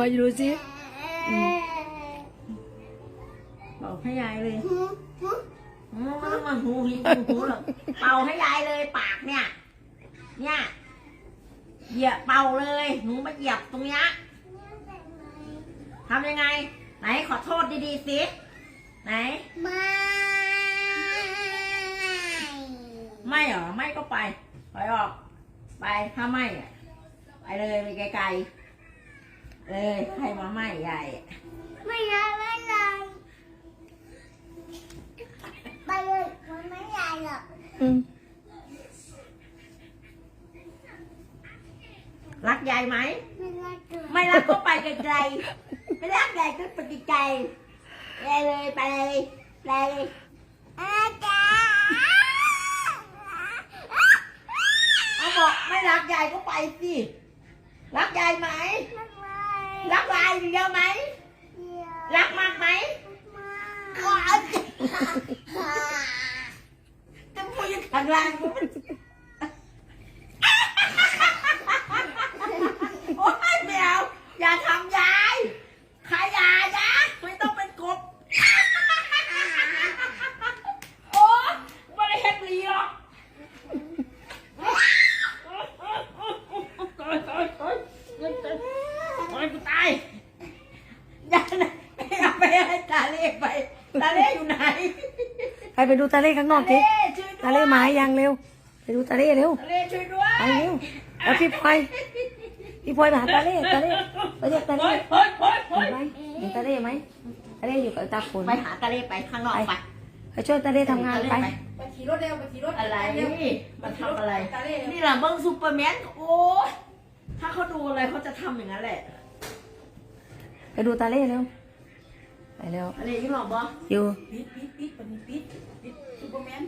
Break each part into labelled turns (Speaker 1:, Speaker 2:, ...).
Speaker 1: อยดูสิ
Speaker 2: บอกให้ยายเลยอืมไม่ต้องมาหูหิหูหูหรอกเป่าให้ยายเลยปากเนี่ย เนี่ยเหยียบเป่าเลยหนูมาเหยียบตรงเนี้ยทำยังไง ไหนขอโทษดีๆสิไหน
Speaker 3: ไม่
Speaker 2: ไม่เหรอไม่ก็ไปถอยออก ไปถ้าไม่อะไปเลยไปไกลๆ เลยใครมาไม่ใหญ่
Speaker 3: ไม่ได้ไม่ได้ไปเลยมันไม่ได้หรอก
Speaker 1: อืม
Speaker 2: รักยายไหม
Speaker 3: ไม่ได้ตัว
Speaker 2: ไม่รักก็ไปไกลๆไม่รักยายก็ไปไกลๆไปเลยไปเลยไปเลย
Speaker 3: อาจาร
Speaker 2: เอาบอกไม่รักยายก็ไปสิ รักยายไหมรักยายเยอะไหมรัก มากไหมก็เอาสิจะพูดอยังข้างล่างมันโอ๊ยไม่เอาอย่าทำยายขายานะไม่ต้องเป็นกบ โอ๊ยไม่ได้เฮ็ดลีหรอกตายตายตายตายตายกูตายอย่านะไม่เอาไปให้ตาเล่ไป ตาเล่อยู่ไหน
Speaker 1: ไปไปดูตาเล่ข้างนอกสิ
Speaker 2: ช่วยด้วย
Speaker 1: ตาเล่มายังเร็ว ไปดูตาเล่เร็ว
Speaker 2: ตาเล่ช่วยด้วย
Speaker 1: ไปเร็วแล้วพี่พลอยพี่พลอยมาหาตาเล่ตาเล่ไปเรียกตา
Speaker 2: เฮ้
Speaker 1: เล่
Speaker 2: ยเฮ้ยเฮ้ยเฮ้ย
Speaker 1: ไปเห็นตาเล่ไหมตาเล่อยู่กับตาฝน
Speaker 2: ไปหาตาเล่ไปข้างนอกไป
Speaker 1: ไปช่วยตาเล่ทำงานไป
Speaker 4: ไปขี่รถเร็วไปขี่รถ
Speaker 2: อะไร
Speaker 4: เร็ว
Speaker 2: นี่มันทำอะไร
Speaker 4: ตาเล่
Speaker 2: นี่แหละเบิ้งซูเปอร์แมนโอ้ยถ้าเขาดูอะไรเขาจะทำอย่างนั้นแหละ
Speaker 1: ไปดูตาเล่เร็ว ไปเร็ว
Speaker 2: อะไรยี่หรอกบอ
Speaker 1: อยู่
Speaker 4: ปิดปิดปิดปิดปิดปิดซูเปอร์แมน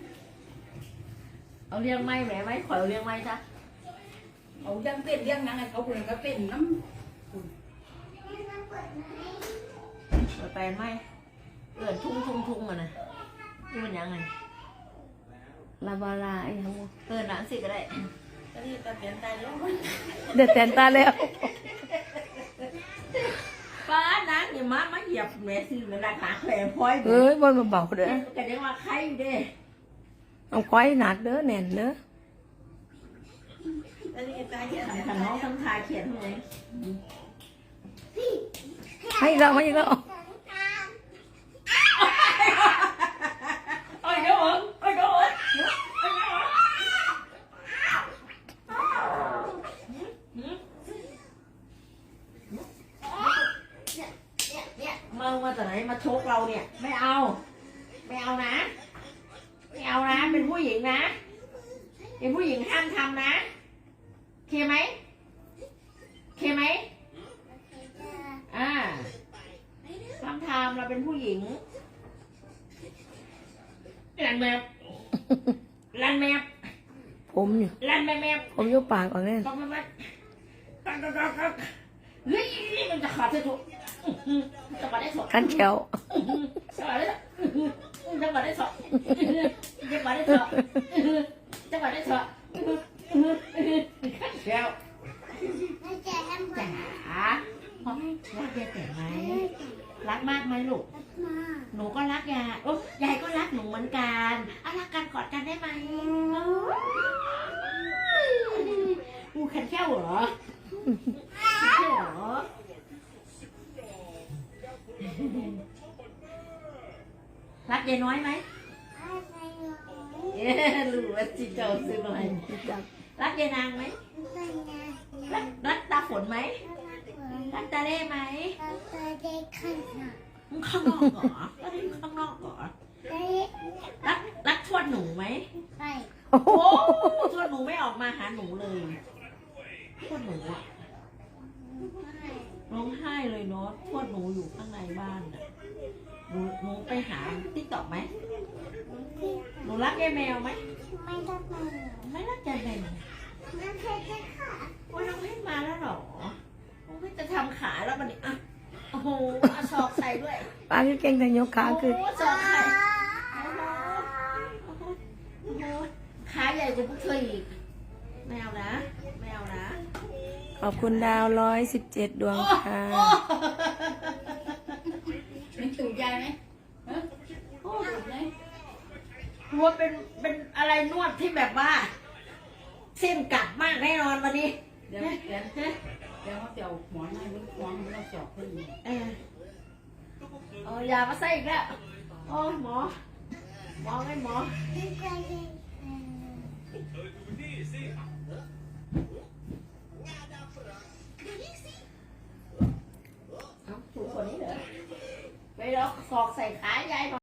Speaker 2: เอาเรียงไม้แหมไม้ขอยเอาเรียงไม้จ้ะ
Speaker 4: เอาเรื่องเต้นเรื่องหนังให้เขาคนก็เต้นน้
Speaker 2: เปิดไปไหมเกิดทุ่งทุ่งทุ่งมันนะนี่มันยังไง
Speaker 1: ลาบาลาไอ้เฮา
Speaker 2: เกิดหนังสิก็ได้ำ
Speaker 4: ตาเล่ตาเปลี่ยนตายแล้ว
Speaker 1: เดือดแทนตาแล้ว
Speaker 2: ป้านั งอย่ามามาเหยียบแม่ซื้อมันราคาแผลพลอย
Speaker 1: เอ้ยบนมาเบาเด้อ
Speaker 2: ก็เรียกว่าใครอยู่เด้
Speaker 1: เอาควายหนักเด้อแน่นเด้อ
Speaker 4: ตาเล่ตายเขียน
Speaker 2: ทำทำน้องทำทาเขียนทำไม
Speaker 1: ให้อีกแล้วให้อีกแล้ว
Speaker 2: เอ้ยเดี๋ยวเอิงเอ้ยเดี๋ยวเอิงเอ้ยเดี๋ยวเอิงเนี่ยเนี่ยมามาจากไหนมาชก เราเนี่ย ไม่เอา ไม่เอานะ ไม่เอานะ เป็นผู้หญิงนะ เป็นผู้หญิงห้ามทำนะโอเคไหมโอเคไหมอ่าห้ามทำเราเป็นผู้หญิงลันแมบลันแมบ
Speaker 1: ผมอยู่
Speaker 2: ลันแมบแมบ
Speaker 1: ผมอยู่ปากก่อนเนี่ย
Speaker 2: ต้องมาตักตักตักตักเฮ้ยนี่มันจะขาดเสียถูก จะมาได้สอง
Speaker 1: ขั้นแถว
Speaker 2: จะมาได้จะมาได้สองจะมาได้สองจะมาได้สองขั้นเชียว
Speaker 3: ไม่ใช่แอม
Speaker 2: จ๋ารักยายแต่ไหมรักมากไหมลูก
Speaker 3: มา
Speaker 2: หนูก็รักยายโอ้ยายก็รักหนูเหมือนกันอะรักกันกอดกันได้ไหมกูขันแค่วเหรอ รักยายน้อยไหม
Speaker 3: อะไรหรอ
Speaker 2: เอ๊ะรู้ว่าจิเจ้าซื้ออะไรรักยายนางไหม
Speaker 3: ไม่นะ
Speaker 2: รักรักตาฝนไหมรักตาเล่ไหม
Speaker 3: เราเคยได้ขึ้นนะ
Speaker 2: มึงข้างนอกเหรอก็ได้ข้างนอกเหรอ
Speaker 3: ได้
Speaker 2: รักรักทวดหนูไหม
Speaker 3: ไป
Speaker 1: โอ้โห
Speaker 2: โอ้ทวดหนูไม่ออกมาหาหนูเลยทวดหนูอะร้องไห้เลยเนาะทวดหนูอยู่ข้างในบ้านอะ หนูหนูไปหาติ๊กต็อกไหมหนูรักยายแมวไหม
Speaker 3: ไม่ได้ไป
Speaker 2: ไม่รักยายแมว
Speaker 3: ไม่เคยได้ค่ะ
Speaker 2: โอ้ยน้องเพชรมาแล้วเหรอน้องเพชรจะทำขาแล้วมันนี่อะโอ้โหเอาศอกใส่ด้วย
Speaker 1: ปากเก่งแต่ยกขาคือ
Speaker 2: โอ้โหศอกใส่โอ้โหโอ้โหโอ้โหขาใหญ่กว่าพวกเธออีกไม่เอานะไม่เอานะ
Speaker 1: เขาอบคุณดาวร้อยสิบเจ็ดดวงค่ะ
Speaker 4: เป็นตูดยายไหมฮะโอ้ตูดไหม
Speaker 2: หัวเป็นเป็นอะไรนวดที่แบบว่า เส้นกัดมากแน่นอนวันนี้
Speaker 4: เดี๋ยวเดี๋ยวเดี๋ยวเขาจะเอาหมอนให้มึงหมอนมึงเราสอบขึ้น
Speaker 2: เออเอายามาใส่อีกแล้วโอ้ยหมอหมอไงหมอ
Speaker 3: ไม่เคยได้ค่ะ
Speaker 2: เอาถูกกว่านี้เหรอไปลอก สอกใส่ขายายหน่อย